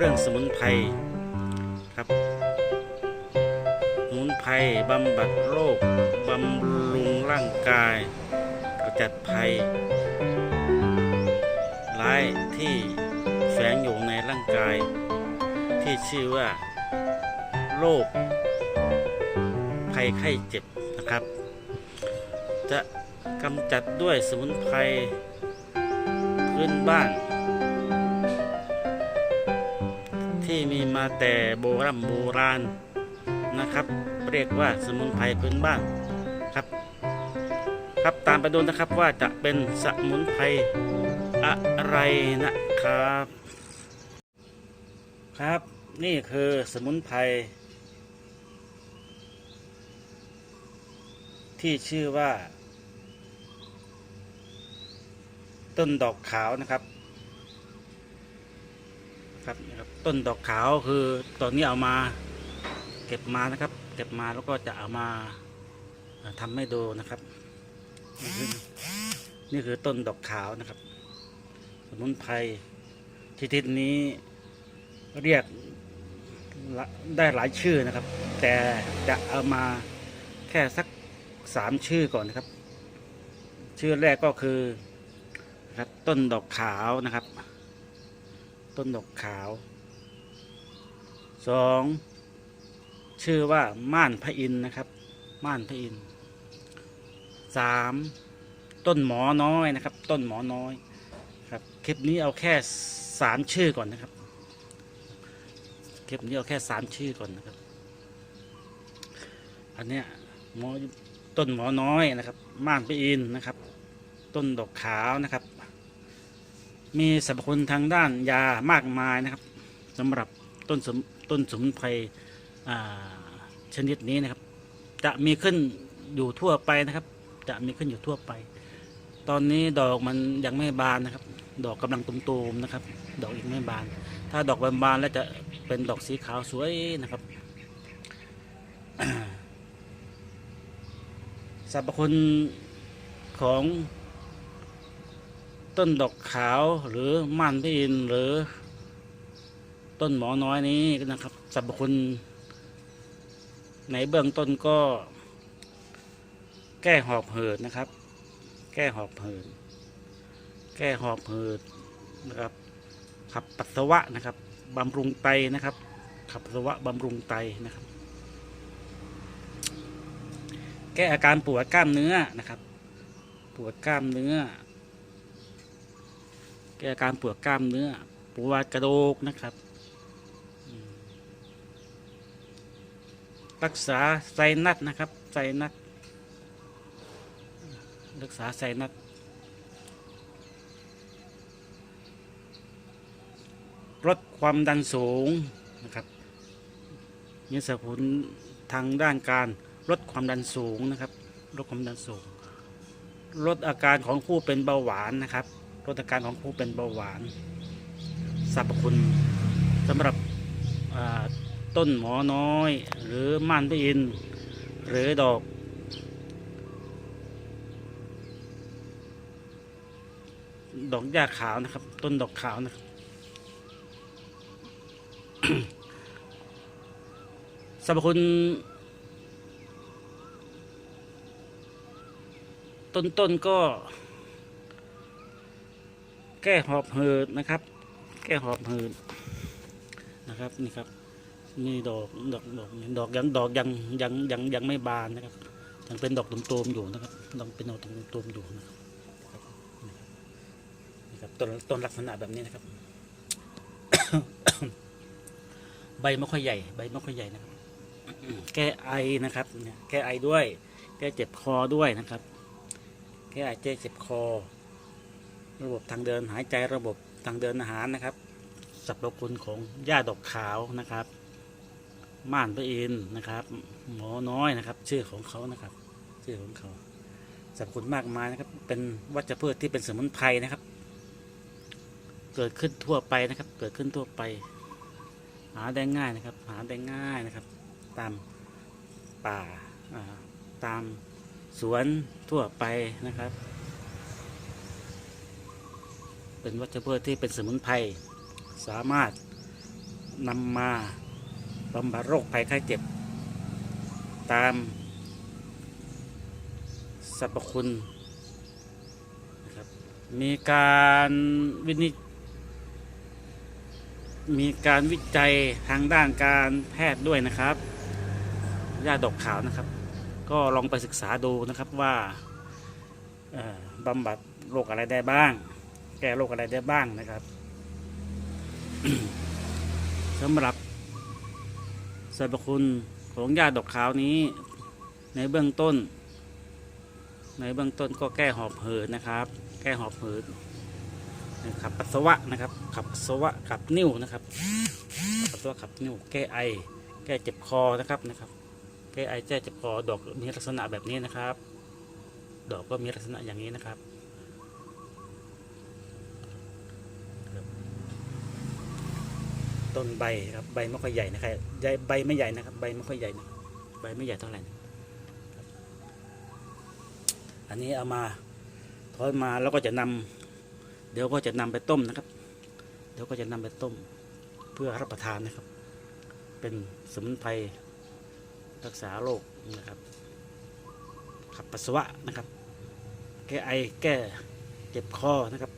เรื่องสมุนไพรครับสมุนไพรบำบัดโรคบำรุงร่างกายกระจัดภัยร้ายที่แฝงอยู่ในร่างกาย ที่ชื่อว่าโรคภัยไข้เจ็บนะครับ จะกำจัดด้วยสมุนไพรพื้นบ้าน ที่มีมาแต่โบราณโบราณนะครับ เรียกว่าสมุนไพรพื้นบ้านครับ ครับตามไปดูนะครับว่าจะเป็นสมุนไพรอะไรนะครับ ครับนี่คือสมุนไพรที่ชื่อว่า ต้นดอกขาวนะครับ ครับนี่ครับต้นดอกขาวคือตอนนี้เอามาเก็บมานะครับ เก็บมาแล้วก็จะเอามาเอ่อทำให้ดูนะครับนี่คือนี่คือต้นดอกขาวนะครับ สมุนไพรชนิดนี้เรียกได้หลายชื่อนะครับ แต่จะเอามาแค่สักสามชื่อก่อนนะครับ ชื่อแรกก็คือครับต้นดอกขาวนะครับ ต้นดอกขาวสองชื่อว่าม่านพระอินทร์นะครับ ม่านพระอินทร์สามต้นหมอน้อยนะครับ ต้นหมอน้อยครับคลิปนี้เอาแค่สามชื่อก่อนนะครับคลิปนี้เอาแค่สามชื่อก่อนนะครับ อันเนี้ยหมอต้นหมอน้อยนะครับ ม่านพระอินทร์นะครับ ต้นดอกขาวนะครับ มีสรรพคุณทางด้านยามากมายนะครับสำหรับต้นสมต้นสมุนไพรอ่ชนิดนี้นะครับ จะมีขึ้นอยู่ทั่วไปนะครับ จะมีขึ้นอยู่ทั่วไป ตอนนี้ดอกมันยังไม่บานนะครับ ดอกกำลังตุ่มๆนะครับ ดอกอีกไม่บาน ถ้าดอกบานๆแล้วจะเป็นดอกสีขาวสวยนะครับสรรพคุณของ ต้นดอกขาวหรือม่านพระอินหรือ ต้นหมอน้อยนี้นะครับสรรพคุณ ในเบื้องต้นก็ แก้หอบหืดนะครับ แก้หอบหืดแก้หอบหืดนะครับ ขับปัสสาวะนะครับบำรุงไตนะครับ ขับปัสสาวะบำรุงไตนะครับ แก้อาการปวดกล้ามเนื้อนะครับ ปวดกล้ามเนื้อ แก้การปวดกล้ามเนื้อปวดกระดูกนะครับ รักษาไซนัสนะครับไซนัสรักษาไซนัสลดความดันสูงนะครับมีสรรพคุณทางด้านการลดความดันสูงนะครับลดความดันสูง ลดอาการของผู้เป็นเบาหวานนะครับ ลดอาการของผู้เป็นเบาหวานสรรพคุณสำหรับต้นหมอน้อย หรือม่านพระอินหรือดอกดอกหญ้าขาวนะครับ ต้นดอกขาวนะครับ สรรพคุณ ต้นๆก็ ก้หอบหืดนะครับ แก้หอบหืดนะครับนี่ครับนี่ดอกดอกดอกดอกยังดอกยังยังยังยังไม่บานนะครับยังเป็นดอกตุ่มๆอยู่นะครับดอกเป็นดอกตุ่มๆอยู่นะครับนี่ครับต้นต้นลักษณะแบบนี้นะครับ ใบไม่ค่อยใหญ่ ใบไม่ค่อยใหญ่นะครับ แก้ไอนะครับเนี่ยแก้ไอด้วย แก้เจ็บคอด้วยนะครับ แก้ไอเจ็บเจ็บคอ ระบบทางเดินหายใจระบบทางเดินอาหารนะครับสรรพคุณของหญ้าดอกขาวนะครับ ม่านพระอินนะครับ หมอน้อยนะครับ ชื่อของเขานะครับ ชื่อของเขาสรรพคุณมากมายนะครับ เป็นวัชพืชที่เป็นสมุนไพรนะครับ เกิดขึ้นทั่วไปนะครับ เกิดขึ้นทั่วไป หาได้ง่ายนะครับ หาได้ง่ายนะครับ ตามป่าตามสวนทั่วไปนะครับ เป็นวัชพืชที่เป็นสมุนไพรสามารถนำมาบำบัดโรคภัยไข้เจ็บ ตามสรรพคุณนะครับมีการวินิจมีการวิจัยทางด้านการแพทย์ด้วยนะครับหญ้าดอกขาวนะครับ ก็ลองไปศึกษาดูนะครับว่าบำบัดโรคอะไรได้บ้าง แก้โรคอะไรได้บ้างนะครับสำหรับสรรพคุณของยาดอกขาวนี้ ในเบื้องต้น ในเบื้องต้นก็แก้หอบหืดนะครับ แก้หอบหืดขับปัสสาวะนะครับ ขับปัสสาวะขับนิ่วนะครับขับปัสสาวะขับนิ่วแก้ไอ แก้เจ็บคอนะครับนะครับ แก้ไอแก้เจ็บคอดอกมีลักษณะแบบนี้นะครับ ดอกก็มีลักษณะอย่างนี้นะครับ ต้นใบครับใบไม่ค่อยใหญ่นะครับใบไม่ใหญ่นะครับ ใบไม่ค่อยใหญ่นะใบไม่ใหญ่เท่าไหร่นะอันนี้เอามาถอนมาแล้วก็จะนำเดี๋ยวก็จะนำไปต้มนะครับ เดี๋ยวก็จะนำไปต้ม เพื่อรับประทานนะครับ เป็นสมุนไพรรักษาโรคนะครับขับปัสสาวะนะครับ แก้ไอแก้เจ็บคอนะครับ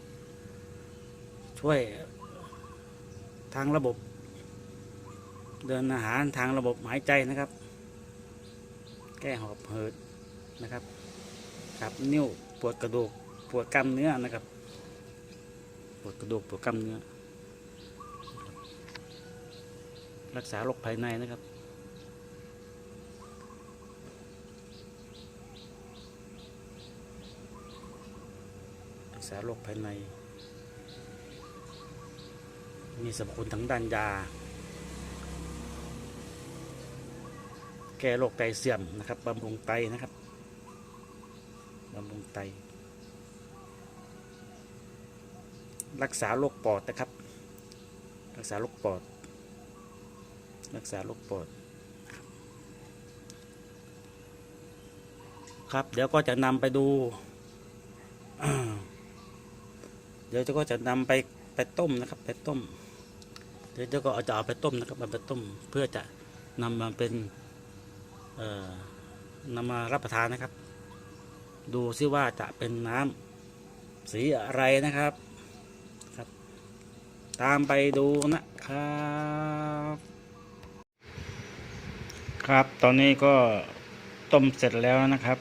ช่วย ทางระบบ เดินอาหารทางระบบหายใจนะครับ แก้หอบเหืดนะครับขับนิ้วปวดกระดูกปวดกล้ามเนื้อนะครับ ปวดกระดูกปวดกล้ามเนื้อ รักษาโรคภายในนะครับรักษาโรคภายใน มีสรรพคุณทั้งด้านยา แก้โรคไตเสื่อมนะครับบำรุงไตนะครับบำรุงไต รักษาโรคปอดนะครับ รักษาโรคปอด รักษาโรคปอด ครับ เดี๋ยวก็จะนำไปดู เดี๋ยวจะก็จะนำไปไปต้มนะครับ ไปต้ม เดี๋ยวก็จะเอาไปต้มนะครับเอาไปต้มเพื่อจะนำมาเป็นนำมารับประทานนะครับ ดูซิว่าจะเป็นน้ำสีอะไรนะครับครับ ตามไปดูนะครับ ครับตอนนี้ก็ต้มเสร็จแล้วนะครับ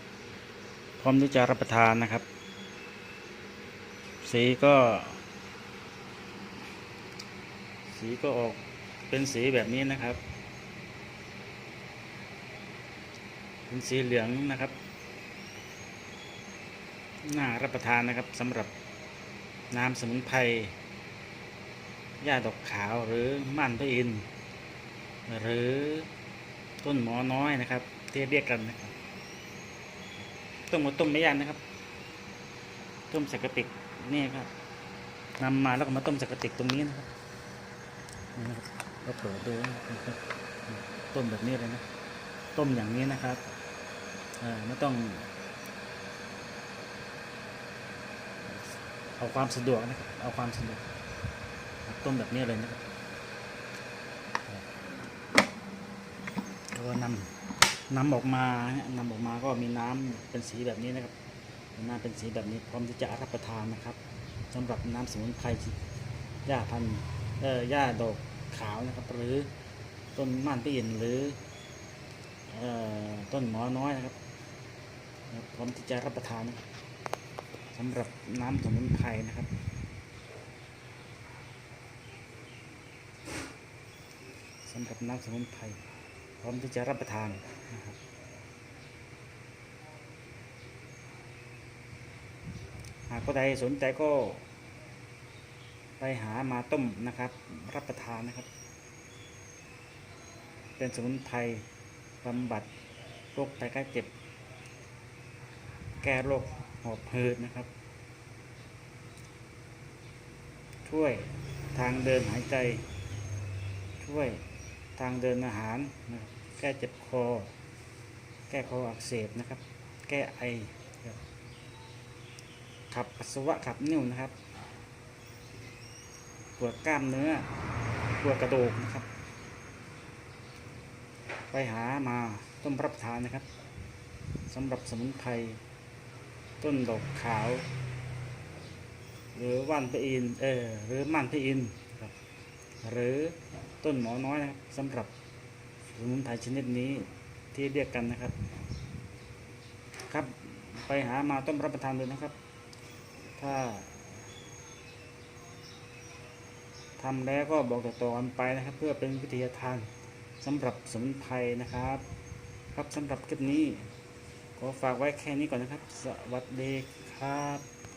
พร้อมที่จะรับประทานนะครับ สีก็ สีก็ออกเป็นสีแบบนี้นะครับ เป็นสีเหลืองนะครับ น่ารับประทานนะครับสำหรับน้ำสมุนไพรหญ้าดอกขาวหรือม่านพระอินหรือต้นหมอน้อยนะครับที่เรียกกันนะครับต้มมาต้มไม่ยากนะครับ ต้มใส่กระติกนี่ครับนำมาแล้วก็มาต้มใส่กระติกตรงนี้นะครับ นะครับก็เปิดดูนะครับต้มแบบนี้เลยนะ ต้มอย่างนี้นะครับไม่ต้อง เอาความสะดวกนะครับเอาความสะดวกต้มแบบนี้เลยนะครับก็นำนำออกมานำออกมาก็มีน้ำเป็นสีแบบนี้นะครับน้ำเป็นสีแบบนี้พร้อมที่จะรับประทานนะครับสำหรับน้ำสมุนไพรหญ้าพันธุ์ เอ่อหญ้าดอกขาวนะครับ หรือต้นม่านปีนหรือเอ่อต้นหมอน้อยนะครับพร้อมที่จะรับประทานสำหรับน้ำสมุนไพรนะครับสำหรับน้ำสมุนไพรพร้อมที่จะรับประทานนะครับหากผู้ใดสนใจก็ ไปหามาต้มนะครับ รับประทานนะครับ เป็นสมุนไพรบำบัดโรคภัยไข้เจ็บ แก้โรคหอบหืดนะครับ ช่วยทางเดินหายใจ ช่วยทางเดินอาหารนะครับแก้เจ็บคอ แก้คออักเสบนะครับ แก้ไอ ขับปัสสาวะขับนิ่วนะครับ ปวดกล้ามเนื้อตัวกระดูกนะครับ ไปหามาต้มรับทานนะครับสำหรับสมุนไพรต้นดอกขาว หรือว่านพระอินเออหรือม่านพระอินครับหรือต้นหมอน้อยนะครับสำหรับสมุนไพรชนิดนี้ที่เรียกกันนะครับ ครับไปหามาต้มรับประทานเลยนะครับ ถ้า ทำแล้วก็บอกต่อๆกันไปนะครับ เพื่อเป็นวิทยาทานสำหรับสมุนไพรนะครับ ครับสำหรับคลิปนี้ ขอฝากไว้แค่นี้ก่อนนะครับ สวัสดีครับ